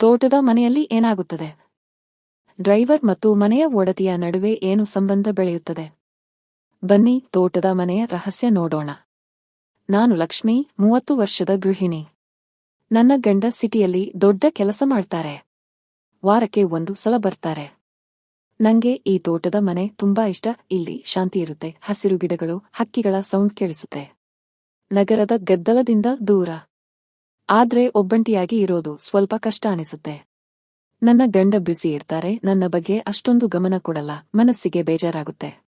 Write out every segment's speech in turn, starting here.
ತೋಟದ ಮನೆಯಲ್ಲಿ ಏನಾಗುತ್ತದೆ? ಡ್ರೈವರ್ ಮತ್ತು ಮನೆಯ ಒಡತಿಯ ನಡುವೆ ಏನು ಸಂಬಂಧ ಬೆಳೆಯುತ್ತದೆ? ಬನ್ನಿ, ತೋಟದ ಮನೆಯ ರಹಸ್ಯ ನೋಡೋಣ. ನಾನು ಲಕ್ಷ್ಮಿ, ಮೂವತ್ತು ವರ್ಷದ ಗೃಹಿಣಿ. ನನ್ನ ಗಂಡ ಸಿಟಿಯಲ್ಲಿ ದೊಡ್ಡ ಕೆಲಸ ಮಾಡ್ತಾರೆ. ವಾರಕ್ಕೆ ಒಂದು ಸಲ ಬರ್ತಾರೆ. ನಂಗೆ ಈ ತೋಟದ ಮನೆ ತುಂಬಾ ಇಷ್ಟ. ಇಲ್ಲಿ ಶಾಂತಿ ಇರುತ್ತೆ. ಹಸಿರು ಗಿಡಗಳು, ಹಕ್ಕಿಗಳ ಸೌಂಡ್ ಕೇಳಿಸುತ್ತೆ. ನಗರದ ಗದ್ದಲದಿಂದ ದೂರ. ಆದ್ರೆ ಒಬ್ಬಂಟಿಯಾಗಿ ಇರೋದು ಸ್ವಲ್ಪ ಕಷ್ಟ ಅನಿಸುತ್ತೆ. ನನ್ನ ಗಂಡ ಬ್ಯುಸಿ ಇರ್ತಾರೆ, ನನ್ನ ಬಗ್ಗೆ ಅಷ್ಟೊಂದು ಗಮನ ಕೊಡಲ್ಲ, ಮನಸ್ಸಿಗೆ ಬೇಜಾರಾಗುತ್ತೆ.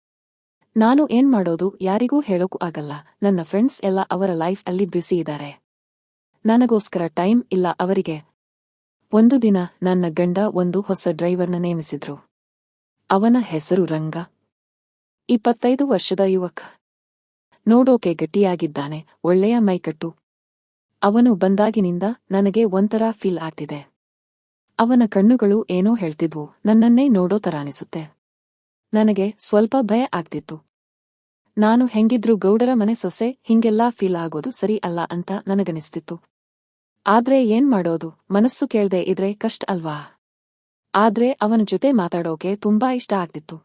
ನಾನು ಏನ್ ಮಾಡೋದು ಯಾರಿಗೂ ಹೇಳೋಕು ಆಗಲ್ಲ, ನನ್ನ ಫ್ರೆಂಡ್ಸ್ ಎಲ್ಲ ಅವರ ಲೈಫ್ ಅಲ್ಲಿ ಬ್ಯುಸಿ ಇದ್ದಾರೆ. ನನಗೋಸ್ಕರ ಟೈಮ್ ಇಲ್ಲ ಅವರಿಗೆ. ಒಂದು ದಿನ ನನ್ನ ಗಂಡ ಒಂದು ಹೊಸ ಡ್ರೈವರ್ನ ನೇಮಿಸಿದ್ರು. ಅವನ ಹೆಸರು ರಂಗ. ಇಪ್ಪತ್ತೈದು ವರ್ಷದ ಯುವಕ. ನೋಡೋಕೆ ಗಟ್ಟಿಯಾಗಿದ್ದಾನೆ, ಒಳ್ಳೆಯ ಮೈಕಟ್ಟು. ಅವನು ಬಂದಾಗಿನಿಂದ ನನಗೆ ಒಂಥರ ಫೀಲ್ ಆಗ್ತಿದೆ. ಅವನ ಕಣ್ಣುಗಳು ಏನೋ ಹೇಳ್ತಿದ್ವು, ನನ್ನನ್ನೇ ನೋಡೋ ತರ ಅನಿಸುತ್ತೆ. ನನಗೆ ಸ್ವಲ್ಪ ಭಯ ಆಗ್ತಿತ್ತು. ನಾನು ಹೆಂಗಿದ್ರೂ ಗೌಡರ ಮನೆ ಸೊಸೆ, ಹಿಂಗೆಲ್ಲಾ ಫೀಲ್ ಆಗೋದು ಸರಿ ಅಲ್ಲ ಅಂತ ನನಗನಿಸ್ತಿತ್ತು. ಆದ್ರೆ ಏನ್ ಮಾಡೋದು, ಮನಸ್ಸು ಕೇಳ್ದೆ ಇದ್ರೆ ಕಷ್ಟ ಅಲ್ವಾ? ಆದ್ರೆ ಅವನ ಜೊತೆ ಮಾತಾಡೋಕೆ ತುಂಬಾ ಇಷ್ಟ ಆಗ್ತಿತ್ತು.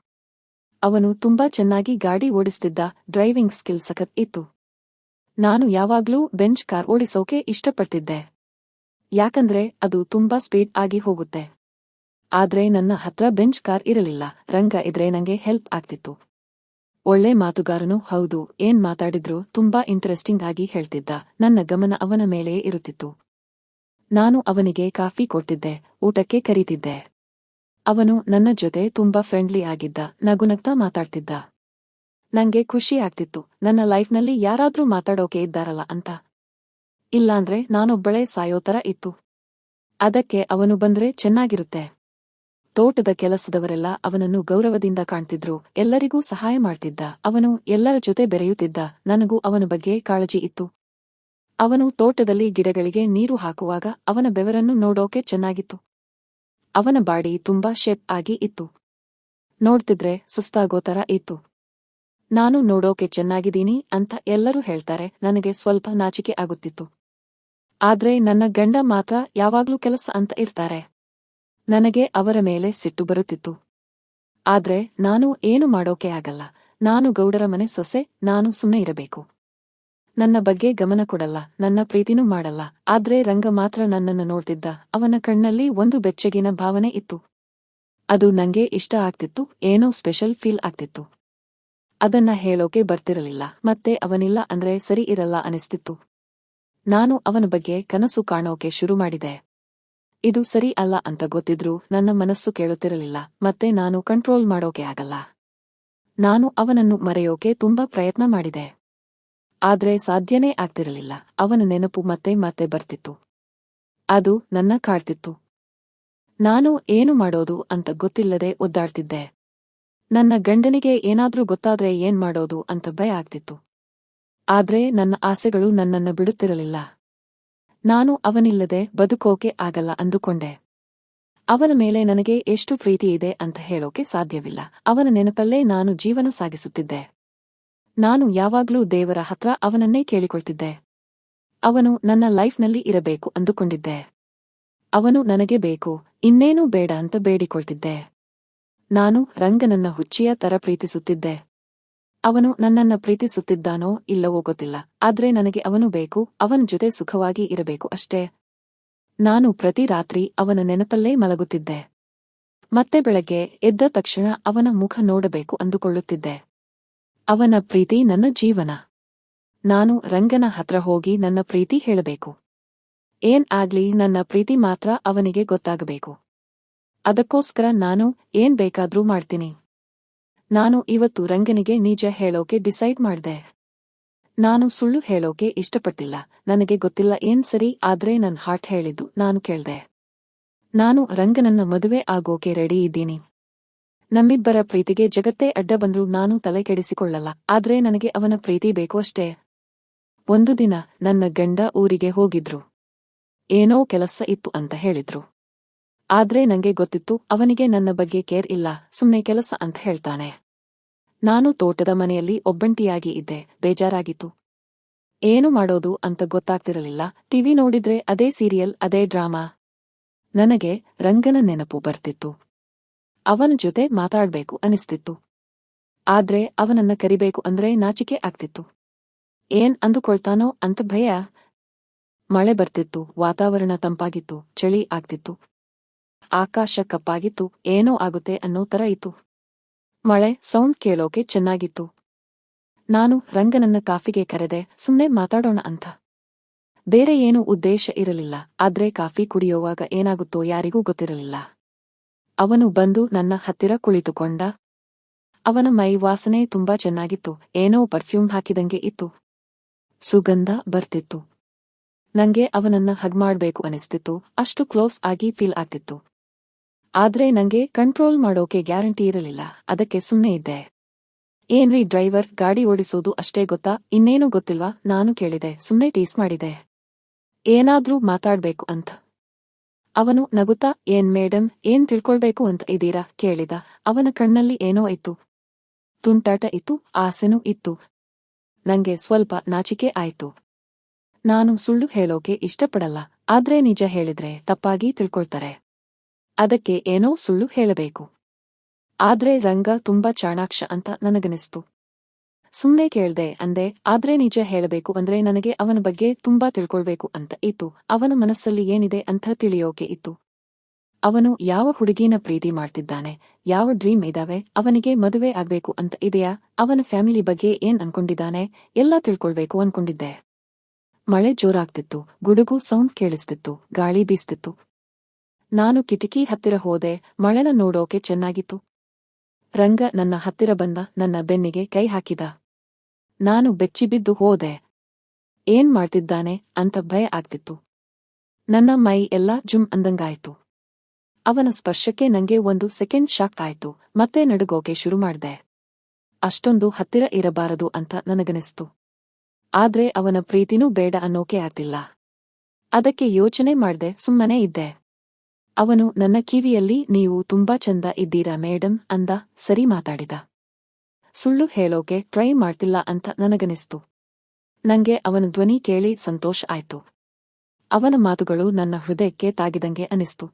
ಅವನು ತುಂಬಾ ಚೆನ್ನಾಗಿ ಗಾಡಿ ಓಡಿಸ್ತಿದ್ದ ಡ್ರೈವಿಂಗ್ ಸ್ಕಿಲ್ ಸಖತ್ ಇತ್ತು. ನಾನು ಯಾವಾಗ್ಲೂ ಬೆಂಚ್ ಕಾರ್ ಓಡಿಸೋಕೆ ಇಷ್ಟಪಡ್ತಿದ್ದೆ. ಯಾಕಂದ್ರೆ ಅದು ತುಂಬಾ ಸ್ಪೀಡ್ ಆಗಿ ಹೋಗುತ್ತೆ. ಆದ್ರೆ ನನ್ನ ಹತ್ರ ಬೆಂಚ್ ಕಾರ್ ಇರಲಿಲ್ಲ, ರಂಗ ಇದ್ರೆ ನಂಗೆ ಹೆಲ್ಪ್ ಆಗ್ತಿತ್ತು. ಒಳ್ಳೆ ಮಾತುಗಾರನು ಹೌದು, ಏನ್ ಮಾತಾಡಿದ್ರು ತುಂಬಾ ಇಂಟ್ರೆಸ್ಟಿಂಗ್ ಆಗಿ ಹೇಳ್ತಿದ್ದ, ನನ್ನ ಗಮನ ಅವನ ಮೇಲೆಯೇ ಇರುತ್ತಿತ್ತು. ನಾನು ಅವನಿಗೆ ಕಾಫಿ ಕೊಟ್ಟಿದ್ದೆ ಊಟಕ್ಕೆ ಕರೀತಿದ್ದೆ. ಅವನು ನನ್ನ ಜೊತೆ ತುಂಬಾ ಫ್ರೆಂಡ್ಲಿ ಆಗಿದ್ದ, ನಗುನಗ್ತಾ ಮಾತಾಡ್ತಿದ್ದ. ನಂಗೆ ಖುಷಿ ಆಗ್ತಿತ್ತು. ನನ್ನ ಲೈಫ್ನಲ್ಲಿ ಯಾರಾದ್ರೂ ಮಾತಾಡೋಕೆ ಇದ್ದಾರಲ್ಲ ಅಂತ. ಇಲ್ಲಾಂದ್ರೆ ನಾನೊಬ್ಬಳೇ ಸಾಯೋತರ ಇತ್ತು. ಅದಕ್ಕೆ ಅವನು ಬಂದ್ರೆ ಚೆನ್ನಾಗಿರುತ್ತೆ. ತೋಟದ ಕೆಲಸದವರೆಲ್ಲ ಅವನನ್ನು ಗೌರವದಿಂದ ಕಾಣ್ತಿದ್ರು. ಎಲ್ಲರಿಗೂ ಸಹಾಯ ಮಾಡ್ತಿದ್ದ. ಅವನು ಎಲ್ಲರ ಜೊತೆ ಬೆರೆಯುತ್ತಿದ್ದ. ನನಗೂ ಅವನ ಬಗ್ಗೆ ಕಾಳಜಿ ಇತ್ತು. ಅವನು ತೋಟದಲ್ಲಿ ಗಿಡಗಳಿಗೆ ನೀರು ಹಾಕುವಾಗ ಅವನ ಬೆವರನ್ನು ನೋಡೋಕೆ ಚೆನ್ನಾಗಿತ್ತು. ಅವನ ಬಾಡಿ ತುಂಬಾ ಶೇಪ್ ಆಗಿ ಇತ್ತು. ನೋಡ್ತಿದ್ರೆ ಸುಸ್ತಾಗೋ ತರ ಇತ್ತು. ನಾನು ನೋಡೋಕೆ ಚೆನ್ನಾಗಿದ್ದೀನಿ ಅಂತ ಎಲ್ಲರೂ ಹೇಳ್ತಾರೆ, ನನಗೆ ಸ್ವಲ್ಪ ನಾಚಿಕೆ ಆಗುತ್ತಿತ್ತು. ಆದ್ರೆ ನನ್ನ ಗಂಡ ಮಾತ್ರ ಯಾವಾಗ್ಲೂ ಕೆಲಸ ಅಂತ ಇರ್ತಾರೆ. ನನಗೆ ಅವರ ಮೇಲೆ ಸಿಟ್ಟು ಬರುತ್ತಿತ್ತು. ಆದ್ರೆ ನಾನು ಏನು ಮಾಡೋಕೆ ಆಗಲ್ಲ, ನಾನು ಗೌಡರ ಮನೆ ಸೊಸೆ, ನಾನು ಸುಮ್ಮನೆ ಇರಬೇಕು. ನನ್ನ ಬಗ್ಗೆ ಗಮನ ಕೊಡಲ್ಲ, ನನ್ನ ಪ್ರೀತಿನೂ ಮಾಡಲ್ಲ, ಆದ್ರೆ ರಂಗ ಮಾತ್ರ ನನ್ನನ್ನು ನೋಡ್ತಿದ್ದ, ಅವನ ಕಣ್ಣಲ್ಲಿ ಒಂದು ಬೆಚ್ಚಗಿನ ಭಾವನೆ ಇತ್ತು. ಅದು ನಂಗೆ ಇಷ್ಟ ಆಗ್ತಿತ್ತು, ಏನೋ ಸ್ಪೆಷಲ್ ಫೀಲ್ ಆಗ್ತಿತ್ತು. ಅದನ್ನ ಹೇಳೋಕೆ ಬರ್ತಿರಲಿಲ್ಲ. ಮತ್ತೆ ಅವನಿಲ್ಲ ಅಂದ್ರೆ ಸರಿ ಇರಲ್ಲ ಅನಿಸ್ತಿತ್ತು. ನಾನು ಅವನ ಬಗ್ಗೆ ಕನಸು ಕಾಣೋಕೆ ಶುರು ಮಾಡಿದೆ. ಇದು ಸರಿ ಅಲ್ಲ ಅಂತ ಗೊತ್ತಿದ್ರೂ ನನ್ನ ಮನಸ್ಸು ಕೇಳುತ್ತಿರಲಿಲ್ಲ. ಮತ್ತೆ ನಾನು ಕಂಟ್ರೋಲ್ ಮಾಡೋಕೆ ಆಗಲ್ಲ. ನಾನು ಅವನನ್ನು ಮರೆಯೋಕೆ ತುಂಬಾ ಪ್ರಯತ್ನ ಮಾಡಿದೆ. ಆದ್ರೆ ಸಾಧ್ಯನೇ ಆಗ್ತಿರಲಿಲ್ಲ. ಅವನ ನೆನಪು ಮತ್ತೆ ಮತ್ತೆ ಬರ್ತಿತ್ತು. ಅದು ನನ್ನ ಕಾಡ್ತಿತ್ತು. ನಾನು ಏನು ಮಾಡೋದು ಅಂತ ಗೊತ್ತಿಲ್ಲದೆ ಒದ್ದಾಡ್ತಿದ್ದೆ. ನನ್ನ ಗಂಡನಿಗೆ ಏನಾದ್ರೂ ಗೊತ್ತಾದ್ರೆ ಏನ್ ಮಾಡೋದು ಅಂತ ಭಯ ಆಗ್ತಿತ್ತು. ಆದ್ರೆ ನನ್ನ ಆಸೆಗಳು ನನ್ನನ್ನ ಬಿಡುತ್ತಿರಲಿಲ್ಲ. ನಾನು ಅವನಿಲ್ಲದೆ ಬದುಕೋಕೆ ಆಗಲ್ಲ ಅಂದುಕೊಂಡೆ. ಅವನ ಮೇಲೆ ನನಗೆ ಎಷ್ಟು ಪ್ರೀತಿ ಇದೆ ಅಂತ ಹೇಳೋಕೆ ಸಾಧ್ಯವಿಲ್ಲ. ಅವನ ನೆನಪಲ್ಲೇ ನಾನು ಜೀವನ ಸಾಗಿಸುತ್ತಿದ್ದೆ. ನಾನು ಯಾವಾಗ್ಲೂ ದೇವರ ಹತ್ರ ಅವನನ್ನೇ ಕೇಳಿಕೊಳ್ತಿದ್ದೆ. ಅವನು ನನ್ನ ಲೈಫ್ನಲ್ಲಿ ಇರಬೇಕು ಅಂದುಕೊಂಡಿದ್ದೆ. ಅವನು ನನಗೆ ಬೇಕು, ಇನ್ನೇನೂ ಬೇಡ ಅಂತ ಬೇಡಿಕೊಳ್ತಿದ್ದೆ. ನಾನು ರಂಗನನ್ನ ಹುಚ್ಚಿಯ ತರ ಪ್ರೀತಿಸುತ್ತಿದ್ದೆ. ಅವನು ನನ್ನನ್ನ ಪ್ರೀತಿಸುತ್ತಿದ್ದಾನೋ ಇಲ್ಲವೋ ಗೊತ್ತಿಲ್ಲ, ಆದ್ರೆ ನನಗೆ ಅವನು ಬೇಕು, ಅವನ ಜೊತೆ ಸುಖವಾಗಿ ಇರಬೇಕು ಅಷ್ಟೇ. ನಾನು ಪ್ರತಿ ರಾತ್ರಿ ಅವನ ನೆನಪಲ್ಲೇ ಮಲಗುತ್ತಿದ್ದೆ. ಮತ್ತೆ ಬೆಳಗ್ಗೆ ಎದ್ದ ತಕ್ಷಣ ಅವನ ಮುಖ ನೋಡಬೇಕು ಅಂದುಕೊಳ್ಳುತ್ತಿದ್ದೆ. ಅವನ ಪ್ರೀತಿ ನನ್ನ ಜೀವನ. ನಾನು ರಂಗನ ಹತ್ರ ಹೋಗಿ ನನ್ನ ಪ್ರೀತಿ ಹೇಳಬೇಕು. ಏನ್ ಆಗ್ಲಿ ನನ್ನ ಪ್ರೀತಿ ಮಾತ್ರ ಅವನಿಗೆ ಗೊತ್ತಾಗಬೇಕು. ಅದಕ್ಕೋಸ್ಕರ ನಾನು ಏನ್ ಬೇಕಾದ್ರೂ ಮಾಡ್ತೀನಿ. ನಾನು ಇವತ್ತು ರಂಗನಿಗೆ ನಿಜ ಹೇಳೋಕೆ ಡಿಸೈಡ್ ಮಾಡ್ದೆ. ನಾನು ಸುಳ್ಳು ಹೇಳೋಕೆ ಇಷ್ಟಪಟ್ಟಿಲ್ಲ. ನನಗೆ ಗೊತ್ತಿಲ್ಲ ಏನ್ ಸರಿ, ಆದ್ರೆ ನನ್ ಹಾರ್ಟ್ ಹೇಳಿದ್ದು ನಾನು ಕೇಳ್ದೆ. ನಾನು ರಂಗನನ್ನ ಮದುವೆ ಆಗೋಕೆ ರೆಡಿ ಇದ್ದೀನಿ. ನಮ್ಮಿಬ್ಬರ ಪ್ರೀತಿಗೆ ಜಗತ್ತೇ ಅಡ್ಡ ಬಂದ್ರೂ ನಾನು ತಲೆ ಕೆಡಿಸಿಕೊಳ್ಳಲ್ಲ, ಆದ್ರೆ ನನಗೆ ಅವನ ಪ್ರೀತಿ ಬೇಕು ಅಷ್ಟೇ. ಒಂದು ದಿನ ನನ್ನ ಗಂಡ ಊರಿಗೆ ಹೋಗಿದ್ರು. ಏನೋ ಕೆಲಸ ಇತ್ತು ಅಂತ ಹೇಳಿದ್ರು. ಆದ್ರೆ ನಂಗೆ ಗೊತ್ತಿತ್ತು ಅವನಿಗೆ ನನ್ನ ಬಗ್ಗೆ ಕೇರ್ ಇಲ್ಲ, ಸುಮ್ನೆ ಕೆಲಸ ಅಂತ ಹೇಳ್ತಾನೆ. ನಾನು ತೋಟದ ಮನೆಯಲ್ಲಿ ಒಬ್ಬಂಟಿಯಾಗಿ ಇದ್ದೆ, ಬೇಜಾರಾಗಿತ್ತು. ಏನು ಮಾಡೋದು ಅಂತ ಗೊತ್ತಾಗ್ತಿರಲಿಲ್ಲ, ಟಿವಿ ನೋಡಿದ್ರೆ ಅದೇ ಸೀರಿಯಲ್, ಅದೇ ಡ್ರಾಮಾ. ನನಗೆ ರಂಗನ ನೆನಪು ಬರ್ತಿತ್ತು. ಅವನ ಜೊತೆ ಮಾತಾಡ್ಬೇಕು ಅನಿಸ್ತಿತ್ತು. ಆದ್ರೆ ಅವನನ್ನ ಕರಿಬೇಕು ಅಂದ್ರೆ ನಾಚಿಕೆ ಆಗ್ತಿತ್ತು. ಏನ್ ಅಂದುಕೊಳ್ತಾನೋ ಅಂತ ಭಯ. ಮಳೆ ಬರ್ತಿತ್ತು, ವಾತಾವರಣ ತಂಪಾಗಿತ್ತು, ಚಳಿ ಆಗ್ತಿತ್ತು. ಆಕಾಶ ಕಪ್ಪಾಗಿತ್ತು, ಏನೋ ಆಗುತ್ತೆ ಅನ್ನೋ ತರ ಇತ್ತು. ಮಳೆ, ಸೌಂಡ್ ಕೇಳೋಕೆ ಚೆನ್ನಾಗಿತ್ತು. ನಾನು ರಂಗನನ್ನ ಕಾಫಿಗೆ ಕರೆದೆ, ಸುಮ್ನೆ ಮಾತಾಡೋಣ ಅಂತ. ಬೇರೆ ಏನೂ ಉದ್ದೇಶ ಇರಲಿಲ್ಲ, ಆದ್ರೆ ಕಾಫಿ ಕುಡಿಯೋವಾಗ ಏನಾಗುತ್ತೋ ಯಾರಿಗೂ ಗೊತ್ತಿರಲಿಲ್ಲ. ಅವನು ಬಂದು ನನ್ನ ಹತ್ತಿರ ಕುಳಿತುಕೊಂಡ. ಅವನ ಮೈ ವಾಸನೆ ತುಂಬಾ ಚೆನ್ನಾಗಿತ್ತು, ಏನೋ ಪರ್ಫ್ಯೂಮ್ ಹಾಕಿದಂಗೆ ಇತ್ತು. ಸುಗಂಧ ಬರ್ತಿತ್ತು. ನಂಗೆ ಅವನನ್ನ ಹಗ್ ಮಾಡ್ಬೇಕು ಅನಿಸ್ತಿತ್ತು, ಅಷ್ಟು ಕ್ಲೋಸ್ ಆಗಿ ಫೀಲ್ ಆಗ್ತಿತ್ತು. ಆದ್ರೆ ನಂಗೆ ಕಂಟ್ರೋಲ್ ಮಾಡೋಕೆ ಗ್ಯಾರಂಟಿ ಇರಲಿಲ್ಲ. ಅದಕ್ಕೆ ಸುಮ್ಮನೆ ಇದ್ದೆ. ಏನ್ರಿ ಡ್ರೈವರ್ ಗಾಡಿ ಓಡಿಸೋದು ಅಷ್ಟೇ ಗೊತ್ತಾ? ಇನ್ನೇನು ಗೊತ್ತಿಲ್ವಾ? ನಾನು ಕೇಳಿದೆ. ಸುಮ್ಮನೆ ಟೀಸ್ ಮಾಡಿದೆ. ಏನಾದ್ರೂ ಮಾತಾಡ್ಬೇಕು ಅಂತ. ಅವನು ನಗುತ್ತಾ, ಏನ್ ಮೇಡಮ್ ಏನ್ ತಿಳ್ಕೊಳ್ಬೇಕು ಅಂತ ಇದ್ದೀರಾ? ಕೇಳಿದ. ಅವನ ಕಣ್ಣಲ್ಲಿ ಏನೋ ಇತ್ತು. ತುಂಟಾಟ ಇತ್ತು, ಆಸೆನೂ ಇತ್ತು. ನಂಗೆ ಸ್ವಲ್ಪ ನಾಚಿಕೆ ಆಯ್ತು. ನಾನು ಸುಳ್ಳು ಹೇಳೋಕೆ ಇಷ್ಟಪಡಲ್ಲ. ಆದ್ರೆ ನಿಜ ಹೇಳಿದ್ರೆ ತಪ್ಪಾಗಿ ತಿಳ್ಕೊಳ್ತಾರೆ. ಅದಕ್ಕೆ ಏನೋ ಸುಳ್ಳು ಹೇಳಬೇಕು. ಆದ್ರೆ ರಂಗ ತುಂಬಾ ಚಾಣಾಕ್ಷ ಅಂತ ನನಗನಿಸ್ತು. ಸುಮ್ನೆ ಕೇಳ್ದೆ, ಅಂದೆ, ಆದ್ರೆ ನಿಜ ಹೇಳಬೇಕು ಅಂದ್ರೆ ನನಗೆ ಅವನ ಬಗ್ಗೆ ತುಂಬಾ ತಿಳ್ಕೊಳ್ಬೇಕು ಅಂತ ಇತ್ತು. ಅವನ ಮನಸ್ಸಲ್ಲಿ ಏನಿದೆ ಅಂತ ತಿಳಿಯೋಕೆ ಇತ್ತು. ಅವನು ಯಾವ ಹುಡುಗಿನ ಪ್ರೀತಿ ಮಾಡ್ತಿದ್ದಾನೆ, ಯಾವ ಡ್ರೀಮ್ ಇದಾವೆ, ಅವನಿಗೆ ಮದುವೆ ಆಗ್ಬೇಕು ಅಂತ ಇದೆಯಾ, ಅವನ ಫ್ಯಾಮಿಲಿ ಬಗ್ಗೆ ಏನ್ ಅನ್ಕೊಂಡಿದ್ದಾನೆ, ಎಲ್ಲ ತಿಳ್ಕೊಳ್ಬೇಕು ಅನ್ಕೊಂಡಿದ್ದೆ. ಮಳೆ ಜೋರಾಗ್ತಿತ್ತು, ಗುಡುಗು ಸೌಂಡ್ ಕೇಳಿಸ್ತಿತ್ತು, ಗಾಳಿ ಬೀಸ್ತಿತ್ತು. ನಾನು ಕಿಟಕಿ ಹತ್ತಿರ ಹೋದೆ, ಮಳೆನ ನೋಡೋಕೆ ಚೆನ್ನಾಗಿತ್ತು. ರಂಗ ನನ್ನ ಹತ್ತಿರ ಬಂದ, ನನ್ನ ಬೆನ್ನಿಗೆ ಕೈ ಹಾಕಿದ. ನಾನು ಬೆಚ್ಚಿಬಿದ್ದು ಹೋದೆ. ಏನ್ ಮಾಡ್ತಿದ್ದಾನೆ ಅಂತ ಭಯ ಆಗ್ತಿತ್ತು. ನನ್ನ ಮೈ ಎಲ್ಲ ಜುಮ್ ಅಂದಂಗಾಯ್ತು. ಅವನ ಸ್ಪರ್ಶಕ್ಕೆ ನಂಗೆ ಒಂದು ಸೆಕೆಂಡ್ ಶಾಕ್ ಆಯ್ತು, ಮತ್ತೆ ನಡುಗೋಕೆ ಶುರು ಮಾಡ್ದೆ. ಅಷ್ಟೊಂದು ಹತ್ತಿರ ಇರಬಾರದು ಅಂತ ನನಗನಿಸ್ತು. ಆದ್ರೆ ಅವನ ಪ್ರೀತಿನೂ ಬೇಡ ಅನ್ನೋಕೆ ಆಗ್ತಿಲ್ಲ. ಅದಕ್ಕೆ ಯೋಚನೆ ಮಾಡ್ದೆ, ಸುಮ್ಮನೆ ಇದ್ದೆ. ಅವನು, ನನ್ನ ಕಿವಿಯಲ್ಲಿ ನೀವು ತುಂಬಾ ಚಂದ ಇದ್ದೀರಾ ಮೇಡಮ್ ಅಂದ ಸರಿ ಮಾತಾಡಿದ. ಸುಳ್ಳು ಹೇಳೋಕೆ ಟ್ರೈ ಮಾಡ್ತಿಲ್ಲ ಅಂತ ನನಗನಿಸ್ತು. ನಂಗೆ ಅವನ ಧ್ವನಿ ಕೇಳಿ ಸಂತೋಷ ಆಯ್ತು. ಅವನ ಮಾತುಗಳು ನನ್ನ ಹೃದಯಕ್ಕೆ ತಾಗಿದಂಗೆ ಅನಿಸ್ತು.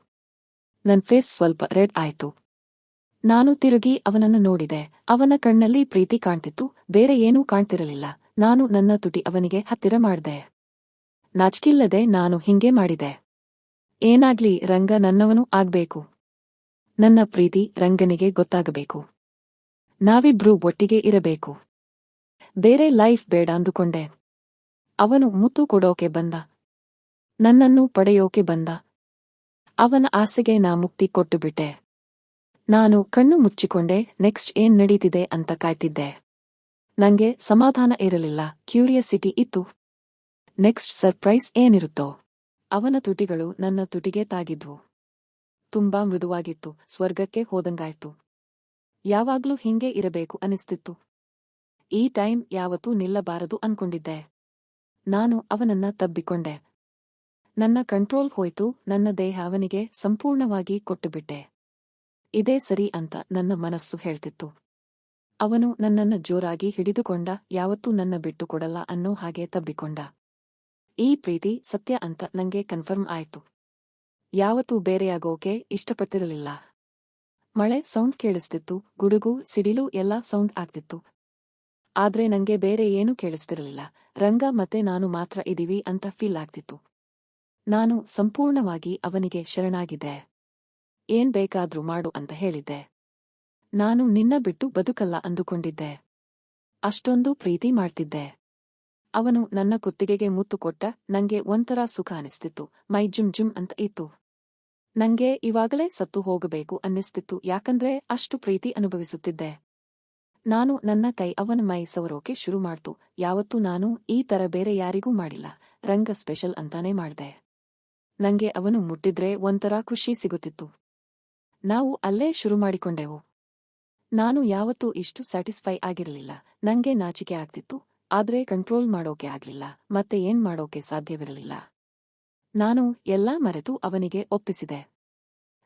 ನನ್ ಫೇಸ್ ಸ್ವಲ್ಪ ರೆಡ್ ಆಯ್ತು. ನಾನು ತಿರುಗಿ ಅವನನ್ನು ನೋಡಿದೆ. ಅವನ ಕಣ್ಣಲ್ಲಿ ಪ್ರೀತಿ ಕಾಣ್ತಿತ್ತು. ಬೇರೆ ಏನೂ ಕಾಣ್ತಿರಲಿಲ್ಲ. ನಾನು ನನ್ನ ತುಟಿ ಅವನಿಗೆ ಹತ್ತಿರ ಮಾಡ್ದೆ. ನಾಚಿಕಿಲ್ಲದೆ ನಾನು ಹಿಂಗೆ ಮಾಡಿದೆ. ಏನಾಗ್ಲಿ ರಂಗ ನನ್ನವನು ಆಗ್ಬೇಕು. ನನ್ನ ಪ್ರೀತಿ ರಂಗನಿಗೆ ಗೊತ್ತಾಗಬೇಕು. ನಾವಿಬ್ರೂ ಒಟ್ಟಿಗೆ ಇರಬೇಕು. ಬೇರೆ ಲೈಫ್ ಬೇಡ ಅಂದುಕೊಂಡೆ. ಅವನು ಮುತ್ತು ಕೊಡೋಕೆ ಬಂದ. ನನ್ನನ್ನು ಪಡೆಯೋಕೆ ಬಂದ. ಅವನ ಆಸೆಗೆ ನಾ ಮುಕ್ತಿ ಕೊಟ್ಟುಬಿಟ್ಟೆ ನಾನು ಕಣ್ಣು ಮುಚ್ಚಿಕೊಂಡೆ, ನೆಕ್ಸ್ಟ್ ಏನ್ ನಡೀತಿದೆ ಅಂತ ಕಾಯ್ತಿದ್ದೆ. ನಂಗೆ ಸಮಾಧಾನ ಇರಲಿಲ್ಲ, ಕ್ಯೂರಿಯಸಿಟಿ ಇತ್ತು. ನೆಕ್ಸ್ಟ್ ಸರ್ಪ್ರೈಸ್ ಏನಿರುತ್ತೋ. ಅವನ ತುಟಿಗಳು ನನ್ನ ತುಟಿಗೆ ತಾಗಿದ್ವು. ತುಂಬಾ ಮೃದುವಾಗಿತ್ತು, ಸ್ವರ್ಗಕ್ಕೆ ಹೋದಂಗಾಯ್ತು. ಯಾವಾಗ್ಲೂ ಹಿಂಗೆ ಇರಬೇಕು ಅನಿಸ್ತಿತ್ತು. ಈ ಟೈಮ್ ಯಾವತ್ತೂ ನಿಲ್ಲಬಾರದು ಅನ್ಕೊಂಡಿದ್ದೆ. ನಾನು ಅವನನ್ನ ತಬ್ಬಿಕೊಂಡೆ. ನನ್ನ ಕಂಟ್ರೋಲ್ ಹೋಯ್ತು, ನನ್ನ ದೇಹ ಅವನಿಗೆ ಸಂಪೂರ್ಣವಾಗಿ ಕೊಟ್ಟುಬಿಟ್ಟೆ. ಇದೇ ಸರಿ ಅಂತ ನನ್ನ ಮನಸ್ಸು ಹೇಳ್ತಿತ್ತು. ಅವನು ನನ್ನನ್ನ ಜೋರಾಗಿ ಹಿಡಿದುಕೊಂಡ, ಯಾವತ್ತೂ ನನ್ನ ಬಿಟ್ಟುಕೊಡಲ್ಲ ಅನ್ನೋ ಹಾಗೆ ತಬ್ಬಿಕೊಂಡ. ಈ ಪ್ರೀತಿ ಸತ್ಯ ಅಂತ ನಂಗೆ ಕನ್ಫರ್ಮ್ ಆಯ್ತು. ಯಾವತ್ತೂ ಬೇರೆಯಾಗೋಕೆ ಇಷ್ಟಪಟ್ಟಿರಲಿಲ್ಲ. ಮಳೆ ಸೌಂಡ್ ಕೇಳಿಸ್ತಿತ್ತು, ಗುಡುಗು, ಸಿಡಿಲು ಎಲ್ಲ ಸೌಂಡ್ ಆಗ್ತಿತ್ತು. ಆದ್ರೆ ನಂಗೆ ಬೇರೆ ಏನೂ ಕೇಳಿಸ್ತಿರಲಿಲ್ಲ. ರಂಗ ಮತ್ತೆ ನಾನು ಮಾತ್ರ ಇದೀವಿ ಅಂತ ಫೀಲ್ ಆಗ್ತಿತ್ತು. ನಾನು ಸಂಪೂರ್ಣವಾಗಿ ಅವನಿಗೆ ಶರಣಾಗಿದ್ದೆ. ಏನ್ ಬೇಕಾದ್ರೂ ಮಾಡು ಅಂತ ಹೇಳಿದ್ದೆ. ನಾನು ನಿನ್ನ ಬಿಟ್ಟು ಬದುಕಲ್ಲ ಅಂದುಕೊಂಡಿದ್ದೆ. ಅಷ್ಟೊಂದು ಪ್ರೀತಿ ಮಾಡ್ತಿದ್ದೆ. ಅವನು ನನ್ನ ಕುತ್ತಿಗೆಗೆ ಮುತ್ತು ಕೊಟ್ಟ ನಂಗೆ ಒಂಥರ ಸುಖ ಅನಿಸ್ತಿತ್ತು. ಮೈ ಜುಮ್ ಜುಮ್ ಅಂತ ಇತ್ತು. ನಂಗೆ ಇವಾಗಲೇ ಸತ್ತು ಹೋಗಬೇಕು ಅನ್ನಿಸ್ತಿತ್ತು, ಯಾಕಂದ್ರೆ ಅಷ್ಟು ಪ್ರೀತಿ ಅನುಭವಿಸುತ್ತಿದ್ದೆ. ನಾನು ನನ್ನ ಕೈ ಅವನ ಮೈ ಸವರೋಕೆ ಶುರು ಮಾಡ್ತು. ಯಾವತ್ತೂ ನಾನು ಈ ತರ ಬೇರೆ ಯಾರಿಗೂ ಮಾಡಿಲ್ಲ. ರಂಗ ಸ್ಪೆಷಲ್ ಅಂತಾನೆ ಮಾಡ್ದೆ. ನಂಗೆ ಅವನು ಮುಟ್ಟಿದ್ರೆ ಒಂಥರ ಖುಷಿ ಸಿಗುತ್ತಿತ್ತು. ನಾವು ಅಲ್ಲೇ ಶುರು ಮಾಡಿಕೊಂಡೆವು. ನಾನು ಯಾವತ್ತೂ ಇಷ್ಟು ಸ್ಯಾಟಿಸ್ಫೈ ಆಗಿರಲಿಲ್ಲ. ನಂಗೆ ನಾಚಿಕೆ ಆಗ್ತಿತ್ತು. ಆದ್ರೆ ಕಂಟ್ರೋಲ್ ಮಾಡೋಕೆ ಆಗ್ಲಿಲ್ಲ, ಮತ್ತೆ ಏನ್ ಮಾಡೋಕೆ ಸಾಧ್ಯವಿರಲಿಲ್ಲ. ನಾನು ಎಲ್ಲಾ ಮರೆತು ಅವನಿಗೆ ಒಪ್ಪಿಸಿದೆ.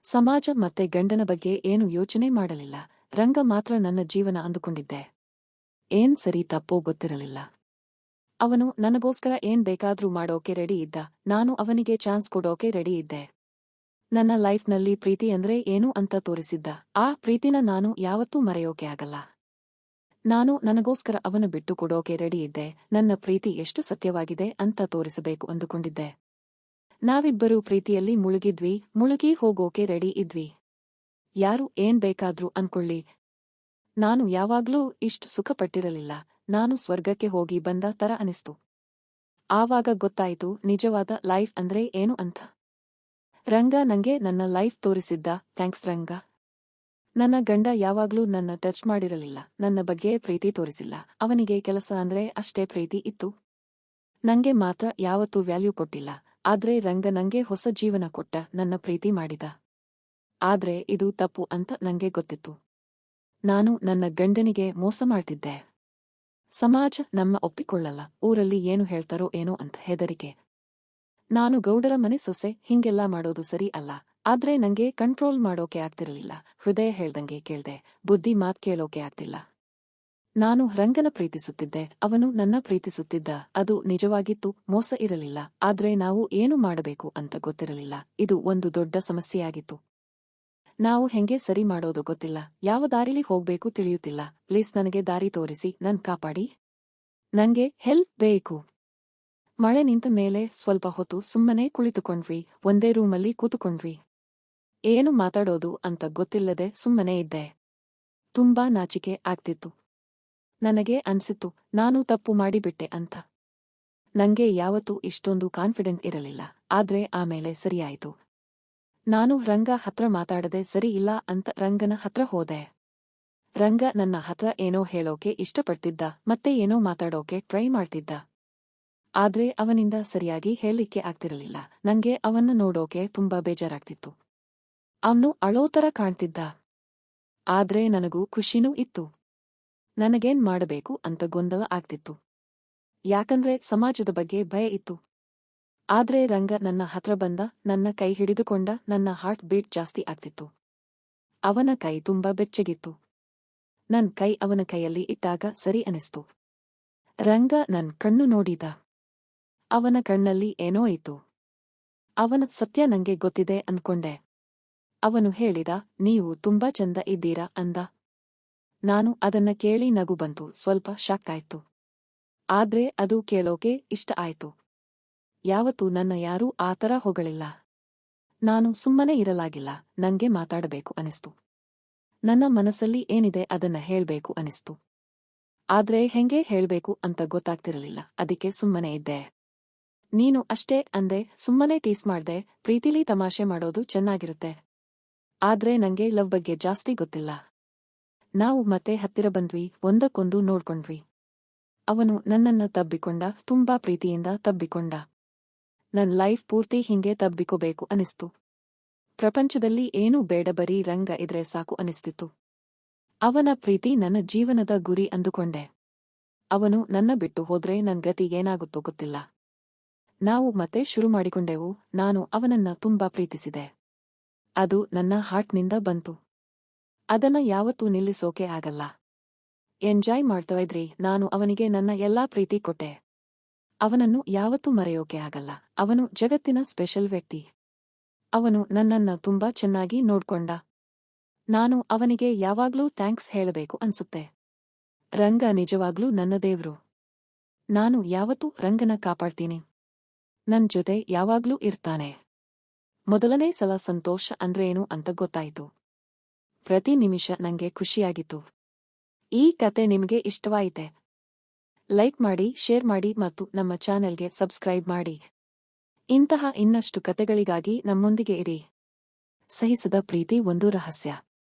ಸಮಾಜ ಮತ್ತೆ ಗಂಡನ ಬಗ್ಗೆ ಏನು ಯೋಚನೆ ಮಾಡಲಿಲ್ಲ, ರಂಗ ಮಾತ್ರ ನನ್ನ ಜೀವನ ಅಂದುಕೊಂಡಿದ್ದೆ. ಏನ್ ಸರಿ ತಪ್ಪೋ ಗೊತ್ತಿರಲಿಲ್ಲ. ಅವನು ನನಗೋಸ್ಕರ ಏನ್ ಬೇಕಾದ್ರೂ ಮಾಡೋಕೆ ರೆಡಿ ಇದ್ದ, ನಾನು ಅವನಿಗೆ ಚಾನ್ಸ್ ಕೊಡೋಕೆ ರೆಡಿ ಇದ್ದೆ. ನನ್ನ ಲೈಫ್ನಲ್ಲಿ ಪ್ರೀತಿ ಅಂದ್ರೆ ಏನು ಅಂತ ತೋರಿಸಿದ್ದ, ಆ ಪ್ರೀತಿನ ನಾನು ಯಾವತ್ತೂ ಮರೆಯೋಕೆ ಆಗಲ್ಲ. ನಾನು ನನಗೋಸ್ಕರ ಅವನ ಬಿಟ್ಟು ಕೊಡೋಕೆ ರೆಡಿ ಇದ್ದೆ. ನನ್ನ ಪ್ರೀತಿ ಎಷ್ಟು ಸತ್ಯವಾಗಿದೆ ಅಂತ ತೋರಿಸಬೇಕು ಅಂದುಕೊಂಡಿದ್ದೆ. ನಾವಿಬ್ಬರೂ ಪ್ರೀತಿಯಲ್ಲಿ ಮುಳುಗಿದ್ವಿ, ಮುಳುಗಿ ಹೋಗೋಕೆ ರೆಡಿ ಇದ್ವಿ. ಯಾರು ಏನ್ ಬೇಕಾದ್ರೂ ಅನ್ಕೊಳ್ಳಿ. ನಾನು ಯಾವಾಗ್ಲೂ ಇಷ್ಟು ಸುಖಪಟ್ಟಿರಲಿಲ್ಲ. ನಾನು ಸ್ವರ್ಗಕ್ಕೆ ಹೋಗಿ ಬಂದ ತರ ಅನಿಸ್ತು. ಆವಾಗ ಗೊತ್ತಾಯ್ತು, ನಿಜವಾದ ಲೈಫ್ ಅಂದ್ರೆ ಏನು ಅಂತ. ರಂಗ ನಂಗೆ ನನ್ನ ಲೈಫ್ ತೋರಿಸಿದ್ದ. ಥ್ಯಾಂಕ್ಸ್ ರಂಗ. ನನ್ನ ಗಂಡ ಯಾವಾಗ್ಲೂ ನನ್ನ ಟಚ್ ಮಾಡಿರಲಿಲ್ಲ. ನನ್ನ ಬಗ್ಗೆ ಪ್ರೀತಿ ತೋರಿಸಿಲ್ಲ. ಅವನಿಗೆ ಕೆಲಸ ಅಂದ್ರೆ ಅಷ್ಟೇ ಪ್ರೀತಿ ಇತ್ತು. ನಂಗೆ ಮಾತ್ರ ಯಾವತ್ತೂ ವ್ಯಾಲ್ಯೂ ಕೊಟ್ಟಿಲ್ಲ. ಆದ್ರೆ ರಂಗ ನಂಗೆ ಹೊಸ ಜೀವನ ಕೊಟ್ಟ, ನನ್ನ ಪ್ರೀತಿ ಮಾಡಿದ. ಆದ್ರೆ ಇದು ತಪ್ಪು ಅಂತ ನಂಗೆ ಗೊತ್ತಿತ್ತು. ನಾನು ನನ್ನ ಗಂಡನಿಗೆ ಮೋಸ ಮಾಡ್ತಿದ್ದೆ. ಸಮಾಜ ನಮ್ಮ ಒಪ್ಪಿಕೊಳ್ಳಲ್ಲ. ಊರಲ್ಲಿ ಏನು ಹೇಳ್ತಾರೋ ಏನೋ ಅಂತ ಹೆದರಿಕೆ. ನಾನು ಗೌಡರ ಮನೆ ಸೊಸೆ, ಹಿಂಗೆಲ್ಲ ಮಾಡೋದು ಸರಿ ಅಲ್ಲ. ಆದ್ರೆ ನಂಗೆ ಕಂಟ್ರೋಲ್ ಮಾಡೋಕೆ ಆಗ್ತಿರಲಿಲ್ಲ. ಹೃದಯ ಹೇಳ್ದಂಗೆ ಕೇಳ್ದೆ, ಬುದ್ಧಿ ಮಾತ್ ಕೇಳೋಕೆ ಆಗ್ತಿಲ್ಲ. ನಾನು ರಂಗನ ಪ್ರೀತಿಸುತ್ತಿದ್ದೆ, ಅವನು ನನ್ನ ಪ್ರೀತಿಸುತ್ತಿದ್ದ, ಅದು ನಿಜವಾಗಿತ್ತು, ಮೋಸ ಇರಲಿಲ್ಲ, ಆದ್ರೆ ನಾವು ಏನು ಮಾಡಬೇಕು ಅಂತ ಗೊತ್ತಿರಲಿಲ್ಲ. ಇದು ಒಂದು ದೊಡ್ಡ ಸಮಸ್ಯೆಯಾಗಿತ್ತು. ನಾವು ಹೆಂಗೆ ಸರಿ ಮಾಡೋದು ಗೊತ್ತಿಲ್ಲ. ಯಾವ ದಾರಿಲಿ ಹೋಗ್ಬೇಕು ತಿಳಿಯುತ್ತಿಲ್ಲ. ಪ್ಲೀಸ್ ನನಗೆ ದಾರಿ ತೋರಿಸಿ, ನನ್ ಕಾಪಾಡಿ. ನಂಗೆ ಹೆಲ್ಪ್ ಬೇಕು. ಮಳೆ ನಿಂತ ಮೇಲೆ ಸ್ವಲ್ಪ ಹೊತ್ತು ಸುಮ್ಮನೆ ಕುಳಿತುಕೊಂಡ್ವಿ, ಒಂದೇ ರೂಮಲ್ಲಿ ಕೂತುಕೊಂಡ್ವಿ. ಏನು ಮಾತಾಡೋದು ಅಂತ ಗೊತ್ತಿಲ್ಲದೆ ಸುಮ್ಮನೆ ಇದ್ದೆ. ತುಂಬಾ ನಾಚಿಕೆ ಆಗ್ತಿತ್ತು. ನನಗೆ ಅನ್ಸಿತ್ತು, ನಾನು ತಪ್ಪು ಮಾಡಿಬಿಟ್ಟೆ ಅಂತ. ನಂಗೆ ಯಾವತ್ತೂ ಇಷ್ಟೊಂದು ಕಾನ್ಫಿಡೆಂಟ್ ಇರಲಿಲ್ಲ, ಆದ್ರೆ ಆಮೇಲೆ ಸರಿಯಾಯಿತು. ನಾನು ರಂಗ ಹತ್ರ ಮಾತಾಡದೆ ಸರಿ ಇಲ್ಲ ಅಂತ ರಂಗನ ಹತ್ರ ಹೋದೆ. ರಂಗ ನನ್ನ ಹತ್ರ ಏನೋ ಹೇಳೋಕೆ ಇಷ್ಟಪಡ್ತಿದ್ದ, ಮತ್ತೆ ಏನೋ ಮಾತಾಡೋಕೆ ಟ್ರೈ ಮಾಡ್ತಿದ್ದ. ಆದ್ರೆ ಅವನಿಂದ ಸರಿಯಾಗಿ ಹೇಳಿಕ್ಕೆ ಆಗ್ತಿರಲಿಲ್ಲ. ನಂಗೆ ಅವನ್ನ ನೋಡೋಕೆ ತುಂಬಾ ಬೇಜಾರಾಗ್ತಿತ್ತು. ಅವನು ಅಳೋತರ ಕಾಣ್ತಿದ್ದ. ಆದ್ರೆ ನನಗೂ ಖುಷಿನೂ ಇತ್ತು. ನನಗೇನ್ ಮಾಡಬೇಕು ಅಂತ ಗೊಂದಲ ಆಗ್ತಿತ್ತು. ಯಾಕಂದ್ರೆ ಸಮಾಜದ ಬಗ್ಗೆ ಭಯ ಇತ್ತು. ಆದ್ರೆ ರಂಗ ನನ್ನ ಹತ್ರ ಬಂದ, ನನ್ನ ಕೈ ಹಿಡಿದುಕೊಂಡ, ನನ್ನ ಹಾರ್ಟ್ ಬೀಟ್ ಜಾಸ್ತಿ ಆಗ್ತಿತ್ತು. ಅವನ ಕೈ ತುಂಬಾ ಬೆಚ್ಚಗಿತ್ತು. ನನ್ ಕೈ ಅವನ ಕೈಯಲ್ಲಿ ಇಟ್ಟಾಗ ಸರಿ ಅನಿಸ್ತು. ರಂಗ ನನ್ ಕಣ್ಣು ನೋಡಿದ. ಅವನ ಕಣ್ಣಲ್ಲಿ ಏನೋ ಇತ್ತು. ಅವನ ಸತ್ಯ ನಂಗೆ ಗೊತ್ತಿದೆ ಅಂದ್ಕೊಂಡೆ ಅವನು ಹೇಳಿದ, ನೀವು ತುಂಬಾ ಚಂದ ಇದ್ದೀರಾ? ಅಂದ. ನಾನು ಅದನ್ನ ಕೇಳಿ ನಗು ಬಂತು. ಸ್ವಲ್ಪ ಶಾಕ್ ಆಯ್ತು. ಆದ್ರೆ ಅದು ಕೇಳೋಕೆ ಇಷ್ಟ ಆಯ್ತು. ಯಾವತ್ತೂ ನನ್ನ ಯಾರೂ ಆತರ ಹೊಗಳಿಲ್ಲ. ನಾನು ಸುಮ್ಮನೆ ಇರಲಾಗಿಲ್ಲ. ನಂಗೆ ಮಾತಾಡಬೇಕು ಅನಿಸ್ತು. ನನ್ನ ಮನಸ್ಸಲ್ಲಿ ಏನಿದೆ ಅದನ್ನ ಹೇಳ್ಬೇಕು ಅನಿಸ್ತು. ಆದ್ರೆ ಹೆಂಗೆ ಹೇಳ್ಬೇಕು ಅಂತ ಗೊತ್ತಾಗ್ತಿರಲಿಲ್ಲ. ಅದಕ್ಕೆ ಸುಮ್ಮನೆ ಇದ್ದೆ. ನೀನು ಅಷ್ಟೇ ಅಂದೆ, ಸುಮ್ಮನೆ ಟೀಸ್ ಮಾಡ್ದೆ, ಪ್ರೀತಿಲಿ ತಮಾಷೆ ಮಾಡೋದು ಚೆನ್ನಾಗಿರುತ್ತೆ. ಆದ್ರೆ ನಂಗೆ ಲವ್ ಬಗ್ಗೆ ಜಾಸ್ತಿ ಗೊತ್ತಿಲ್ಲ. ನಾವು ಮತ್ತೆ ಹತ್ತಿರ ಬಂದ್ವಿ, ಒಂದಕ್ಕೊಂದು ನೋಡ್ಕೊಂಡ್ವಿ. ಅವನು ನನ್ನನ್ನ ತಬ್ಬಿಕೊಂಡ, ತುಂಬಾ ಪ್ರೀತಿಯಿಂದ ತಬ್ಬಿಕೊಂಡ. ನನ್ ಲೈಫ್ ಪೂರ್ತಿ ಹಿಂಗೆ ತಬ್ಬಿಕೋಬೇಕು ಅನಿಸ್ತು. ಪ್ರಪಂಚದಲ್ಲಿ ಏನೂ ಬೇಡ ಬರೀ ರಂಗ ಇದ್ರೆ ಸಾಕು ಅನಿಸ್ತಿತ್ತು. ಅವನ ಪ್ರೀತಿ ನನ್ನ ಜೀವನದ ಗುರಿ ಅಂದುಕೊಂಡೆ. ಅವನು ನನ್ನ ಬಿಟ್ಟು ಹೋದ್ರೆ ನನ್ ಗತಿ ಏನಾಗುತ್ತೋ ಗೊತ್ತಿಲ್ಲ. ನಾವು ಮತ್ತೆ ಶುರು ಮಾಡಿಕೊಂಡೆವು, ನಾನು ಅವನನ್ನ ತುಂಬಾ ಪ್ರೀತಿಸಿದೆ. ಅದು ನನ್ನ ಹಾರ್ಟ್ನಿಂದ ಬಂತು. ಅದನ್ನ ಯಾವತ್ತೂ ನಿಲ್ಲಿಸೋಕೆ ಆಗಲ್ಲ. ಎಂಜಾಯ್ ಮಾಡ್ತಾ ಇದ್ರಿ, ನಾನು ಅವನಿಗೆ ನನ್ನ ಎಲ್ಲಾ ಪ್ರೀತಿ ಕೊಟ್ಟೆ. ಅವನನ್ನು ಯಾವತ್ತೂ ಮರೆಯೋಕೆ ಆಗಲ್ಲ, ಅವನು ಜಗತ್ತಿನ ಸ್ಪೆಷಲ್ ವ್ಯಕ್ತಿ. ಅವನು ನನ್ನನ್ನ ತುಂಬಾ ಚೆನ್ನಾಗಿ ನೋಡ್ಕೊಂಡ. ನಾನು ಅವನಿಗೆ ಯಾವಾಗ್ಲೂ ಥ್ಯಾಂಕ್ಸ್ ಹೇಳಬೇಕು ಅನ್ಸುತ್ತೆ. ರಂಗ ನಿಜವಾಗ್ಲೂ ನನ್ನ ದೇವ್ರು. ನಾನು ಯಾವತ್ತೂ ರಂಗನ ಕಾಪಾಡ್ತೀನಿ. ನನ್ ಜೊತೆ ಯಾವಾಗ್ಲೂ ಇರ್ತಾನೆ. ಮೊದಲನೇ ಸಲ ಸಂತೋಷ ಅಂದ್ರೇನು ಅಂತ ಗೊತ್ತಾಯಿತು. ಪ್ರತಿ ನಿಮಿಷ ನಂಗೆ ಖುಷಿಯಾಗಿತ್ತು. ಈ ಕತೆ ನಿಮಗೆ ಇಷ್ಟವಾಯಿತೆ. ಲೈಕ್ ಮಾಡಿ, ಶೇರ್ ಮಾಡಿ ಮತ್ತು ನಮ್ಮ ಚಾನೆಲ್ಗೆ ಸಬ್ಸ್ಕ್ರೈಬ್ ಮಾಡಿ. ಇಂತಹ ಇನ್ನಷ್ಟು ಕತೆಗಳಿಗಾಗಿ ನಮ್ಮೊಂದಿಗೆ ಇರಿ. ಸಹಿಸದ ಪ್ರೀತಿ ಒಂದು ರಹಸ್ಯ.